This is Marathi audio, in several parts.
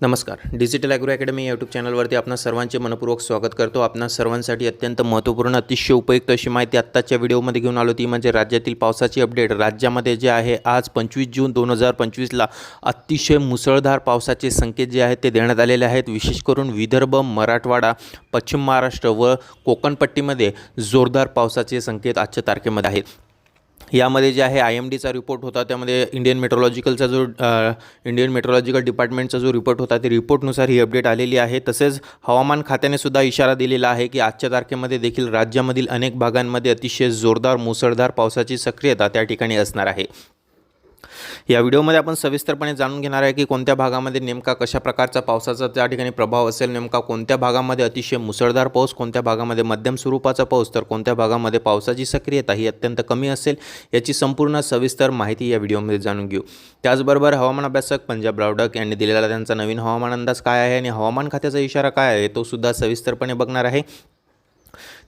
नमस्कार. डिजिटल ॲग्रो अकॅडमी यूट्यूब चॅनलवरती आपण सर्वांचे मनपूर्वक स्वागत करतो. आपणा सर्वांसाठी अत्यंत महत्त्वपूर्ण अतिशय उपयुक्त अशी माहिती आत्ताच्या व्हिडिओमध्ये घेऊन आलो ती म्हणजे राज्यातील पावसाची अपडेट राज्यामध्ये जे आहे आज पंचवीस जून दोन हजार पंचवीसला अतिशय मुसळधार पावसाचे संकेत जे आहेत ते देण्यात आलेले आहेत. विशेष करून विदर्भ मराठवाडा पश्चिम महाराष्ट्र व कोकणपट्टीमध्ये जोरदार पावसाचे संकेत आजच्या तारखेमध्ये आहेत. यामध्ये जे आहे आय एम डीचा रिपोर्ट होता. त्यामध्ये इंडियन मेट्रोलॉजिकलचा जो इंडियन मेट्रोलॉजिकल डिपार्टमेंटचा जो रिपोर्ट होता ते रिपोर्टनुसार ही अपडेट आलेली आहे. तसेच हवामान खात्याने सुद्धा इशारा दिलेला आहे की आजच्या तारखेमध्ये देखील राज्यामधील अनेक भागांमध्ये अतिशय जोरदार मुसळधार पावसाची सक्रियता त्या ठिकाणी असणार आहे. या व्हिडिओमध्ये आपण सविस्तरपणे जाणून घेणार आहे की कोणत्या भागामध्ये नेमका कशा प्रकारचा पावसाचा त्या ठिकाणी प्रभाव असेल नेमका कोणत्या भागामध्ये अतिशय मुसळधार पाऊस कोणत्या भागामध्ये मध्यम स्वरूपाचा पाऊस तर कोणत्या भागामध्ये पावसाची सक्रियता ही अत्यंत कमी असेल याची संपूर्ण सविस्तर माहिती या व्हिडिओमध्ये जाणून घेऊ. त्याचबरोबर हवामान अभ्यासक पंजाब रावडक यांनी दिलेला त्यांचा नवीन हवामान अंदाज काय आहे आणि हवामान खात्याचा इशारा काय आहे तो सुद्धा सविस्तरपणे बघणार आहे.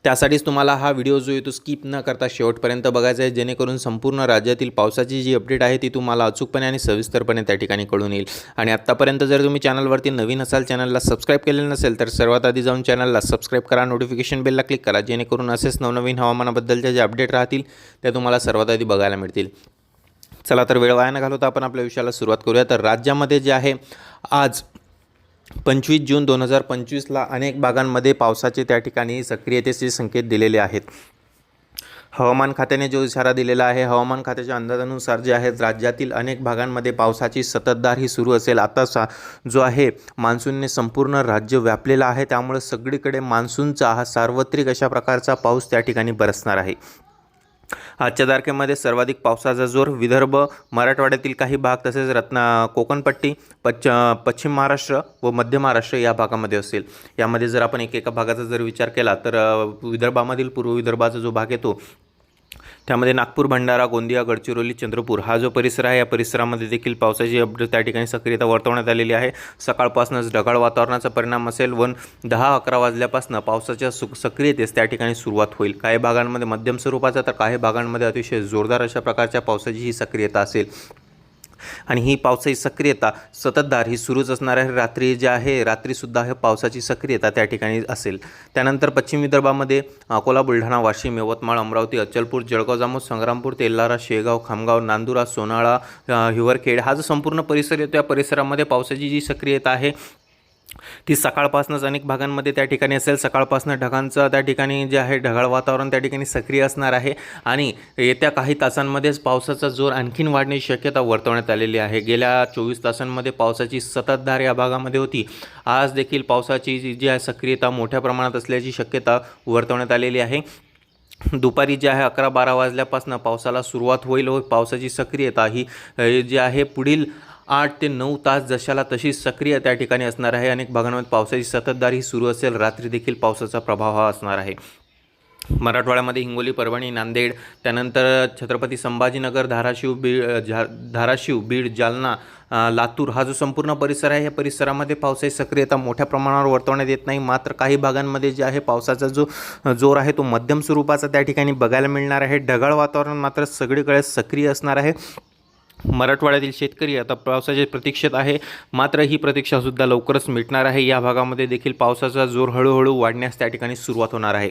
त्यासाठीच तुम्हाला हा व्हिडिओ जो आहे तो स्किप न करता शेवटपर्यंत बघायचा आहे. जेणेकरून संपूर्ण राज्यातील पावसाची जी अपडेट आहे ती तुम्हाला अचूकपणे आणि सविस्तरपणे त्या ठिकाणी कळून येईल. आणि आत्तापर्यंत जर तुम्ही चॅनलवरती नवीन असाल चॅनलला सबस्क्राईब केलेलं नसेल तर सर्वात आधी जाऊन चॅनलला सबस्क्राईब करा. नोटिफिकेशन बेलला क्लिक करा. जेणेकरून असेच नवनवीन हवामानाबद्दलच्या जे अपडेट राहतील त्या तुम्हाला सर्वात आधी बघायला मिळतील. चला तर वेळ वाया न घालवता आपण आपल्या विषयाला सुरुवात करूया. तर राज्यामध्ये जे आहे आज पंचवीस जून दोन हजार पंचवीसला अनेक भागांमध्ये पावसाचे त्या ठिकाणी सक्रियतेचे संकेत दिलेले आहेत. हवामान खात्याने जो इशारा दिलेला आहे हवामान खात्याच्या अंदाजानुसार जे आहेत राज्यातील अनेक भागांमध्ये पावसाची सततधार ही सुरू असेल. आता सा जो आहे मान्सूनने संपूर्ण राज्य व्यापलेला आहे. त्यामुळे सगळीकडे मान्सूनचा हा सार्वत्रिक अशा प्रकारचा पाऊस त्या ठिकाणी बरसणार आहे. आजच्या तारखेमध्ये सर्वाधिक पावसाचा जोर विदर्भ मराठवाड्यातील काही भाग तसेच रत्ना कोकणपट्टी पच्छ पश्चिम महाराष्ट्र व मध्य महाराष्ट्र या भागामध्ये असेल. यामध्ये जर आपण एकेका भागाचा जर विचार केला तर विदर्भामधील पूर्व विदर्भाचा जो भाग येतो त्यामध्ये नागपूर भंडारा गोंदिया गडचिरोली चंद्रपूर हा जो परिसर आहे या परिसरामध्ये देखील पावसाची अपडेट त्या ठिकाणी सक्रियता वर्तवण्यात आलेली आहे. सकाळपासूनच ढगाळ वातावरणाचा परिणाम असेल. वन दहा अकरा वाजल्यापासून पावसाच्या सु सक्रियतेस त्या ठिकाणी सुरुवात होईल. काही भागांमध्ये मध्यम स्वरूपाचा तर काही भागांमध्ये अतिशय जोरदार अशा प्रकारच्या पावसाची ही सक्रियता असेल. आणि ही पावसाची सक्रियता सततधार ही सुरूच असणार आहे रात्री जे आहे रात्रीसुद्धा हे पावसाची सक्रियता त्या ठिकाणी असेल. त्यानंतर पश्चिम विदर्भामध्ये अकोला बुलढाणा वाशिम यवतमाळ अमरावती अचलपूर जळगाव जामोद संग्रामपूर तेल्लारा शेगाव खामगाव नांदुरा सोनाळा हिवरखेड हा जो संपूर्ण परिसर येतो या परिसरामध्ये पावसाची जी सक्रियता आहे ती सकाळपासूनच अनेक भागांमध्ये त्या ठिकाणी असेल. सकाळपासून ढगांचं त्या ठिकाणी जे आहे ढगाळ वातावरण त्या ठिकाणी सक्रिय असणार आहे. आणि येत्या काही तासांमध्येच पावसाचा जोर आणखीन वाढण्याची शक्यता वर्तवण्यात आलेली आहे. गेल्या चोवीस तासांमध्ये पावसाची सततधार या भागामध्ये होती. आज देखील पावसाची जी जी आहे सक्रियता मोठ्या प्रमाणात असल्याची शक्यता वर्तवण्यात आलेली आहे. दुपारी जे आहे अकरा बारा वाजल्यापासून पावसाला सुरुवात होईल व पावसाची सक्रियता ही जी आहे पुढील आठ ते नऊ तास जशाला तशी सक्रिय त्या ठिकाणी असणार आहे. अनेक भागांमध्ये पावसाची सततधार ही सुरू असेल रात्री देखील पावसाचा प्रभाव हा असणार आहे. मराठवाड्यामध्ये हिंगोली परभणी नांदेड त्यानंतर छत्रपती संभाजीनगर धाराशिव बीड झा धाराशिव बीड जालना लातूर हा जो संपूर्ण परिसर आहे या परिसरामध्ये पावसाची सक्रियता मोठ्या प्रमाणावर वर्तवण्यात येत नाही. मात्र काही भागांमध्ये जे आहे पावसाचा जो जोर आहे तो मध्यम स्वरूपाचा त्या ठिकाणी बघायला मिळणार आहे. ढगाळ वातावरण मात्र सगळीकडे सक्रिय असणार आहे. मराठवाड्यातील शेतकरी आता पावसाच्या प्रतीक्षेत आहे. मात्र ही प्रतीक्षासुद्धा लवकरच मिटणार आहे. या भागामध्ये देखील पावसाचा जोर हळूहळू वाढण्यास त्या ठिकाणी सुरुवात होणार आहे.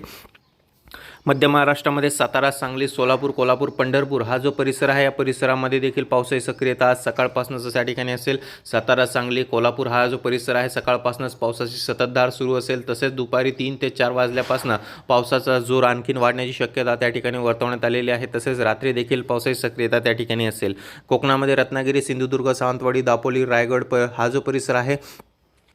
मध्य महाराष्ट्रामध्ये सातारा सांगली सोलापूर कोल्हापूर पंढरपूर हा जो परिसर आहे या परिसरामध्ये देखील पावसाची सक्रियता आज सकाळपासूनच त्या ठिकाणी असेल. सातारा सांगली कोल्हापूर हा जो परिसर आहे सकाळपासूनच पावसाची सततधार सुरू असेल. तसेच दुपारी तीन ते चार वाजल्यापासून पावसाचा जोर आणखीन वाढण्याची शक्यता त्या ठिकाणी वर्तवण्यात आलेली आहे. तसेच रात्री देखील पावसाची सक्रियता त्या ठिकाणी असेल. कोकणामध्ये रत्नागिरी सिंधुदुर्ग सावंतवाडी दापोली रायगड प हा जो परिसर आहे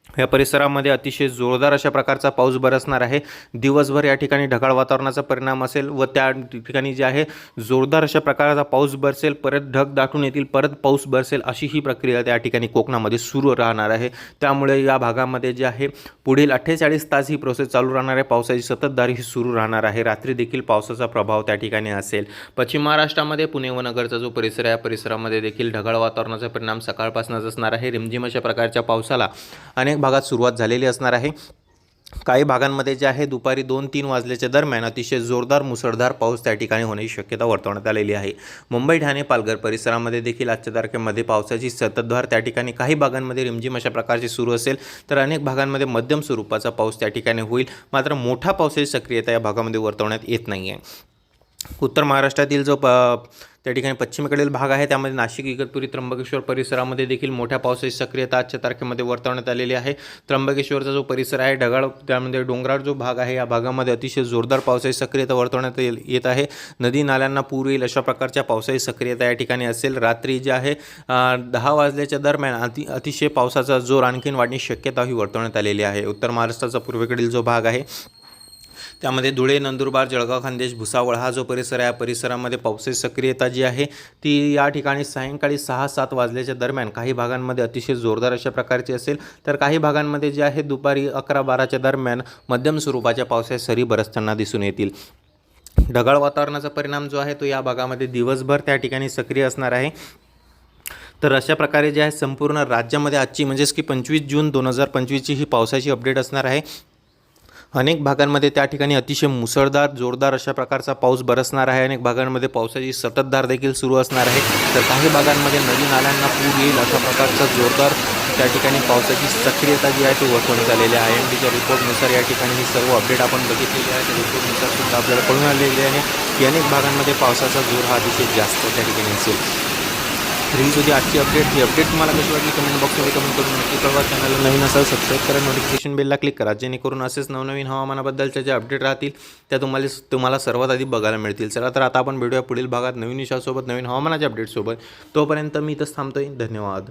या परिसरामध्ये अतिशय जोरदार अशा प्रकारचा पाऊस बरसणार आहे. दिवसभर या ठिकाणी ढगाळ वातावरणाचा परिणाम असेल व त्या ठिकाणी जे आहे जोरदार अशा प्रकारचा पाऊस बरसेल परत ढग दाटून येतील परत पाऊस बरसेल अशी ही प्रक्रिया त्या ठिकाणी कोकणामध्ये सुरू राहणार आहे. त्यामुळे या भागामध्ये जे आहे पुढील अठ्ठेचाळीस तास ही प्रोसेस चालू राहणार आहे. पावसाची सततधार ही सुरू राहणार आहे. रात्री देखील पावसाचा प्रभाव त्या ठिकाणी असेल. पश्चिम महाराष्ट्रामध्ये पुणे व नगरचा जो परिसर आहे या परिसरामध्ये देखील ढगाळ वातावरणाचा परिणाम सकाळपासूनच असणार आहे. रिमझिम अशा प्रकारच्या पावसाला अनेक भागात सुरुवात झालेली असणार आहे. काही भागांमध्ये जे आहे दुपारी दोन तीन वाजल्याच्या दरम्यान अतिशय जोरदार मुसळधार पाऊस त्या ठिकाणी होण्याची शक्यता वर्तवण्यात आलेली आहे. मुंबई ठाणे पालघर परिसरामध्ये देखील आजच्या तारखेमध्ये पावसाची सततधार त्या ठिकाणी काही भागांमध्ये रिमझिम अशा प्रकारची सुरू असेल तर अनेक भागांमध्ये मध्यम स्वरूपाचा पाऊस त्या ठिकाणी होईल. मात्र मोठा पावसाची सक्रियता या भागामध्ये वर्तवण्यात येत नाही आहे उत्तर महाराष्ट्रातील जो प त्या ठिकाणी पश्चिमेकडील भाग आहे त्यामध्ये नाशिक इगतपुरी त्र्यंबकेश्वर परिसरामध्ये देखील मोठ्या पावसाची सक्रियता आजच्या तारखेमध्ये वर्तवण्यात आलेली आहे. त्र्यंबकेश्वरचा जो परिसर आहे ढगाळ त्यामध्ये डोंगराळ जो भाग आहे या भागामध्ये अतिशय जोरदार पावसाची सक्रियता वर्तवण्यात येत आहे. नदी नाल्यांना पूर येईल अशा प्रकारच्या पावसाची सक्रियता या ठिकाणी असेल. रात्री जे आहे दहा वाजल्याच्या दरम्यान अति अतिशय पावसाचा जोर आणखीन वाढण्याची शक्यता ही वर्तवण्यात आलेली आहे. उत्तर महाराष्ट्राचा पूर्वेकडील जो भाग आहे त्यामध्ये धुळे नंदुरबार जळगाव खानदेश भुसावळ हा जो परिसर आहे या परिसरामध्ये पावसाची सक्रियता जी आहे ती या ठिकाणी सायंकाळी सहा सात वाजल्याच्या दरम्यान काही भागांमध्ये अतिशय जोरदार अशा प्रकारची असेल. तर काही भागांमध्ये जे आहे दुपारी अकरा बाराच्या दरम्यान मध्यम स्वरूपाच्या पावसाच्या सरी बरसताना दिसून येतील. ढगाळ वातावरणाचा परिणाम जो आहे तो या भागामध्ये दिवसभर त्या ठिकाणी सक्रिय असणार आहे. तर अशा प्रकारे जे आहे संपूर्ण राज्यामध्ये आजची म्हणजेच की पंचवीस जून दोन हजार पंचवीसची ही पावसाची अपडेट असणार आहे. अनेक भागांमध्ये त्या ठिकाणी अतिशय मुसळधार जोरदार अशा प्रकारचा पाऊस बरसणार आहे. अनेक भागांमध्ये पावसाची सततधार देखील सुरू असणार आहे. तर काही भागांमध्ये नदी नाल्यांना पूर येईल अशा प्रकारचा जोरदार त्या ठिकाणी पावसाची सक्रियता जी आहे ती वर्तवण्यात आलेली आहे. एम डीच्या रिपोर्टनुसार या ठिकाणी ही सर्व अपडेट आपण बघितलेली आहे. त्या रिपोर्टनुसार सुद्धा आपल्याला कळून आलेली आहे की अनेक भागांमध्ये पावसाचा जोर हा अतिशय जास्त त्या ठिकाणी असेल. तर ही होती आजची अपडेट ही अपडेट तुम्हाला कशी वाटली? कमेंट बॉक्समध्ये कमेंट करून नक्की कळवा. चॅनलला नवीन असाल सबस्क्राईब करा. नोटिफिकेशन बेलला क्लिक करा. जेणेकरून असेच नवनवीन हवामानाबद्दलच्या ज्या अपडेट राहतील त्या तुम्हाला तुम्हाला सर्वात आधी बघायला मिळतील. चला तर आता आपण भेटूया पुढील भागात नवीन विषयासोबत नवीन हवामानाच्या अपडेटसोबत तोपर्यंत मी इथंच थांबतोय. धन्यवाद.